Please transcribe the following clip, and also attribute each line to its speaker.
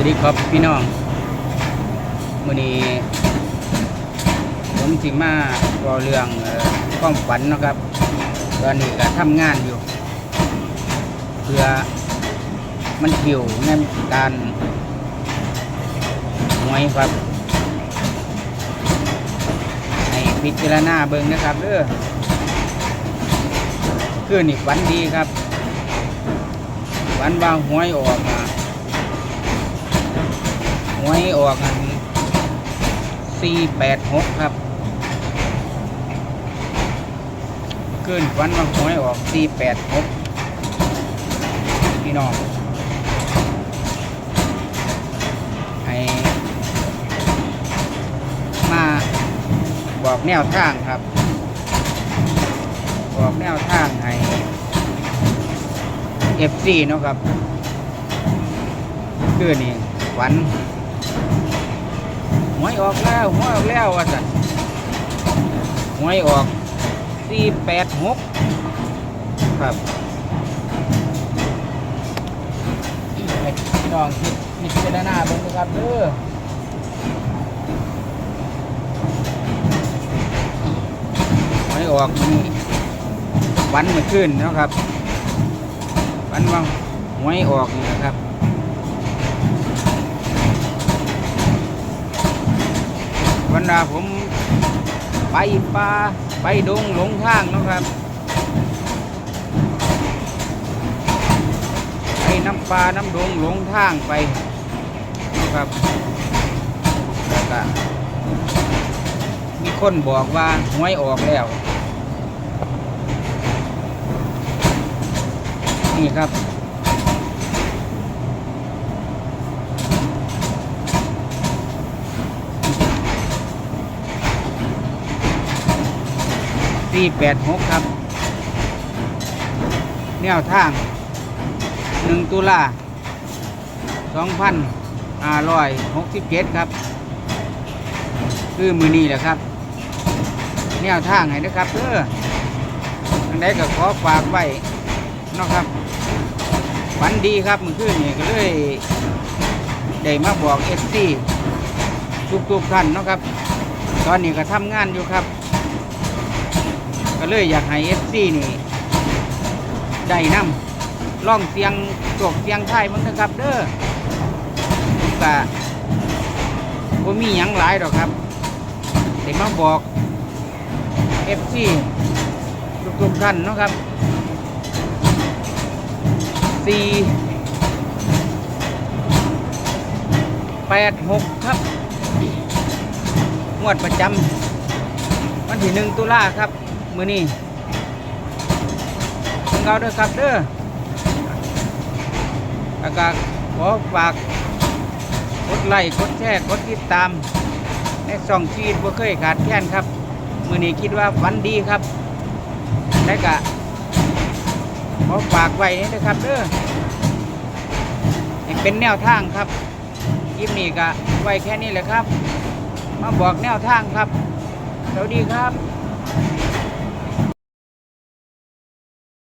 Speaker 1: วัสดีครับพี่น้องวันนี้ผมสิมาเล่าเรื่องเอ่อความฝันนะครับ ตอนนี้ก็ทำงานอยู่ เพื่อมันเกี่ยวในการหวยครับให้พิจารณาเบิ่งนะครับเด้อคืนนี่ฝันดีครับฝันว่าหวยออกมา หวยออกอันสี่แปดหกครับขึ้นวันว่าหวยออกสี่แปดหกพี่น้องให้มาบอกแนวทางครับ บอกแนวทางให้เอฟซีเนาะครับคือนี่ฝัน หวยออกแล้วหวยออกแล้วว่าสันหวยออกสี่แปดหกครับให้พี่น้องคิดคิดเป็นหน้าเบิ่งนะครับเด้อหวยออกมีวันเมื่อคืนนะครับวันว่าหวยออกนี่นะครับ วันนาผมไปป่าไปดงหลงทางนะครับไปน้ำปลาน้ำดงหลงทางไปนะครับแล้วก็มีคนบอกว่าหวยออกแล้วนี่ครับ สี่แปดหกครับ แนวทางหนึ่งตุลาสองพันห้าร้อยหกสิบเจ็ดครับ คือมือนี้แหละครับ แนวทางให้นะครับเออทางใดก็ขอฝากไว้นะครับฝันดีครับมือคืนนี่ก็เลยได้มาบอกเอสซีทุกๆท่านนะครับ ตอนนี้ก็ทำงานอยู่ครับ ก็เลยอยากให้เอฟซีนี่ได้นำล่องเสียงตกเสียงไทยมั้งนะครับเด้อผมกะผมมีหยังหลายดอกครับแต่มาบอกเอฟซีทุกๆท่านนะครับสี่แปดหกครับ งวดประจำวันที่หนึ่งตุลาครับ มือนี้เงาเด้อครับเด้ออากาศขอฝากกดไลค์กดแชร์กดติดตามในส่องชีวิตบ่เคยขาดแคลนครับ มือนี้คิดว่าฝันดีครับและกะขอฝากไว้นี่นะครับเด้อเป็นแนวทางครับคลิปนี้ก็ไว้แค่นี้แหละครับ มาบอกแนวทางครับสวัสดีครับ